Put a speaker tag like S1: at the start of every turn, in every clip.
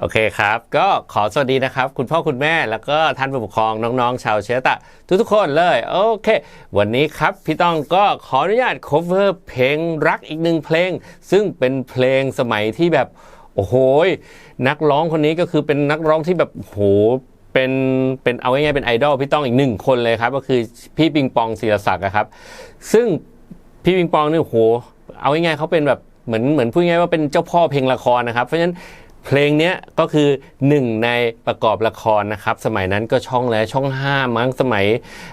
S1: โอเคครับ ก็ขอสวัสดีนะครับ คุณพ่อคุณแม่แล้วก็ท่านผู้ปกครองน้องๆ ชาวเชยตะ ทุกๆคนเลย โอเค วันนี้ครับ พี่ต้องก็ขออนุญาต cover เพลงรักอีกหนึ่งเพลง ซึ่งเป็นเพลงสมัยที่แบบ โอ้โหนักร้องคนนี้ก็คือเป็นนักร้องที่แบบโหเป็นเป็นเอาง่ายๆเป็นไอดอลพี่ต้องอีกหนึ่งคนเลยครับ ก็คือพี่ปิงปองศิรศักดิ์ครับ ซึ่งพี่ปิงปองนี่โห เอาง่ายๆเขาเป็นแบบเหมือนเหมือนพูดง่ายๆว่าเป็นเจ้าพ่อเพลงละครนะครับ เพราะฉะนั้น เพลงเนี้ยก็คือหนึ่งในประกอบละครนะครับ สมัยนั้นก็ช่องแล้วช่อง 5 มั้งสมัย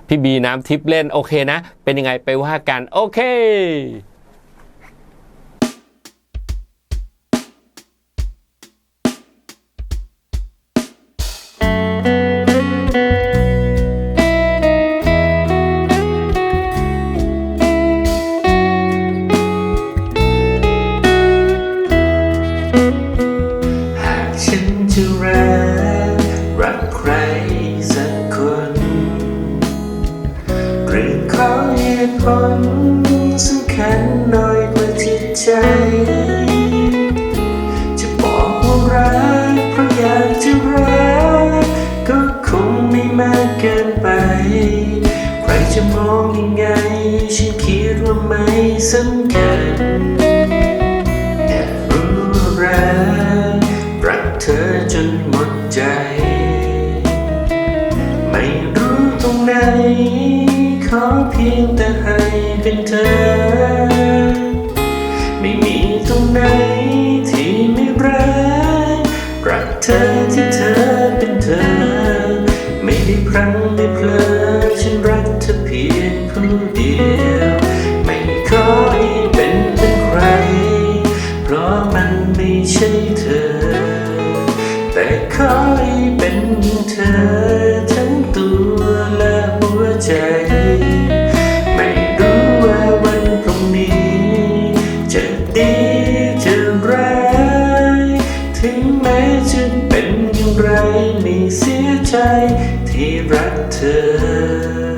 S1: พี่บีน้ำทิพย์เล่นโอเคนะ เป็นยังไงไปว่ากันโอเค
S2: สำคัญแอบรู้รักรักเธอจนหมดใจ ไม่รู้ตรงไหน ขอเพียงแต่ให้เป็นเธอ ไม่มีตรงไหนที่ไม่รัก รักเธอที่เธอเป็นเธอ ไม่ได้พลังไม่เพลอ ใช่เธอ แต่ขอให้เป็นเธอทั้งตัวและหัวใจ ไม่รู้ว่าวันพรุ่งนี้ จะดีจะร้าย ถึงแม้จะเป็นอย่างไรไม่เสียใจที่รักเธอ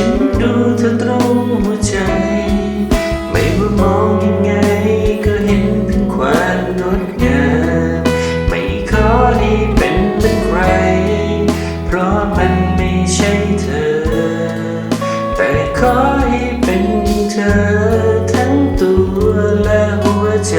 S2: ฉันดูเธอตรงหัวใจ ไม่ว่ามองยังไงก็เห็นเป็นความงดงามไม่ขอให้เป็นเหมือนใคร เพราะมันไม่ใช่เธอ แต่ขอให้เป็นเธอทั้งตัวและหัวใจ